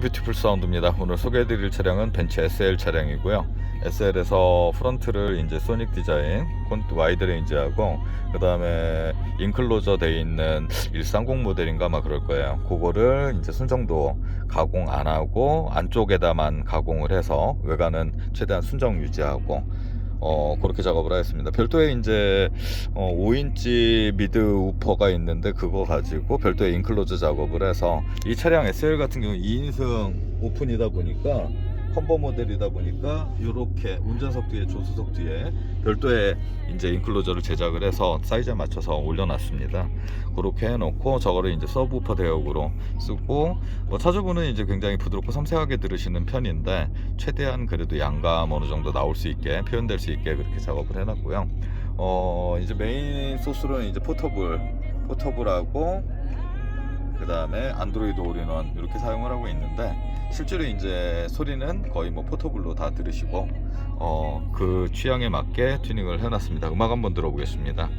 뷰티풀 사운드입니다. 오늘 소개해드릴 차량은 벤츠 SL 차량이고요. SL에서 프런트를 이제 소닉 디자인, 콘- 와이드 레인지하고 그 다음에 인클로저 돼 있는 130 모델인가 막 그럴 거예요. 그거를 이제 순정도 가공 안 하고 안쪽에다만 가공을 해서 외관은 최대한 순정 유지하고 어 그렇게 작업을 하였습니다. 별도의 이제 어, 5인치 미드 우퍼가 있는데 그거 가지고 별도의 인클로즈 작업을 해서 이 차량 SL 같은 경우 2인승 오픈이다 보니까 컨버 모델이다 보니까 이렇게 운전석 뒤에 조수석 뒤에 별도의 이제 인클로저를 제작을 해서 사이즈에 맞춰서 올려놨습니다. 그렇게 해놓고 저거를 이제 서브우퍼 대역으로 쓰고 뭐 차주분은 이제 굉장히 부드럽고 섬세하게 들으시는 편인데 최대한 그래도 양감 어느 정도 나올 수 있게 표현될 수 있게 그렇게 작업을 해놨고요. 어 이제 메인 소스로는 이제 포터블 포터블하고 그 다음에 안드로이드 올인원 이렇게 사용을 하고 있는데 실제로 이제 소리는 거의 뭐 포터블로 다 들으시고 어 그 취향에 맞게 튜닝을 해놨습니다. 음악 한번 들어보겠습니다.